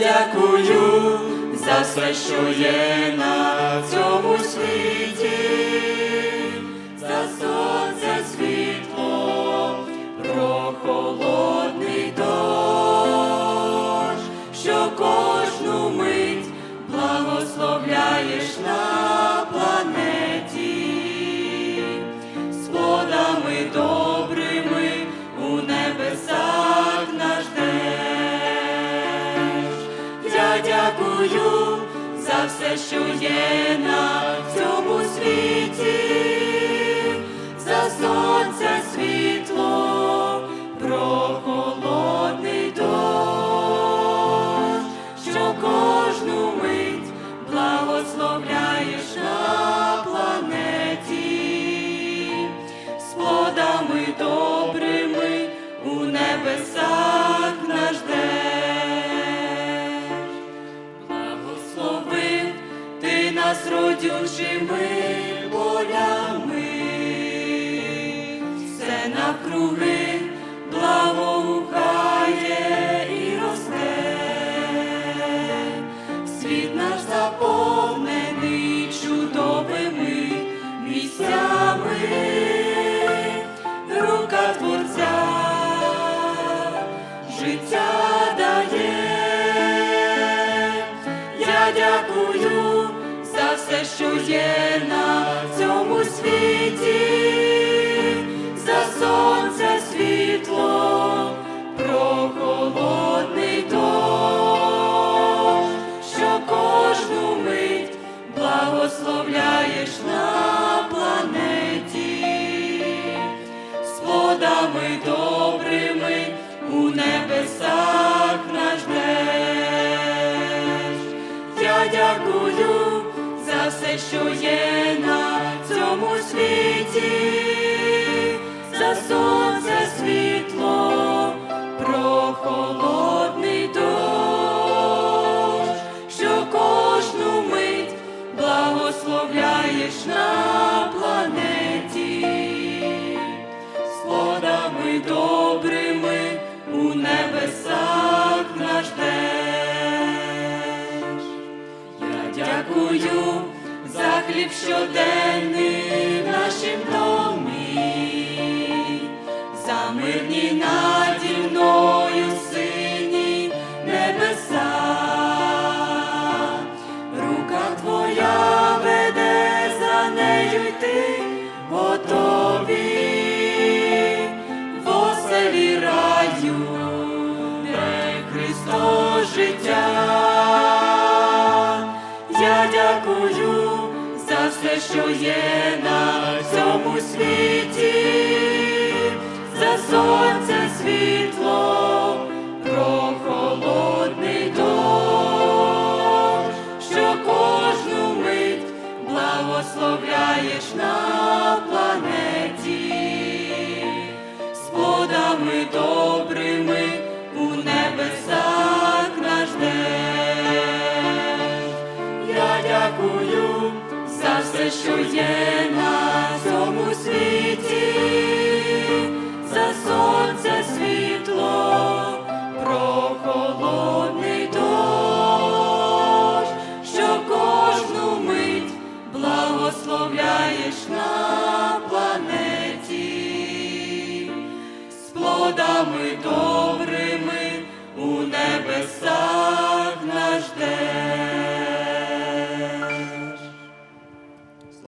дякую за все, що є на цьому світі, за сонце світло, прохолодний дощ, що кожну мить благословляєш дякую за все, що є на цьому світі, за сонце світло, прохолодний дощ, що кожну мить благословляєш на планеті, з плодами добрими у небесах нас родючими полями, все навкруги благоухає і росте, світ наш заповнений чудовими місцями, рука творця життя дає. Я дякую все, що є на цьому світі, за сонце світло, прохолодний дощ, що кожну мить благословляєш на планеті, з плодами добрими у небесах наш деш. Я дякую що є на цьому світі, за сонце світло, прохолодний дощ, що кожну мить благословляєш на планеті, щоденний в нашім домі, за мирні наді мною сині небеса. Рука твоя веде за нею йти готові в оселі раю, де Христос життя. Я дякую все, що є на цьому світі, за сонце світло, прохолодний дощ, що кожну мить благословляєш на планеті, з плодами на цьому світі, за сонце світло, прохолодний дощ, що кожну мить благословляєш на планеті, з добрими у небесах наш день.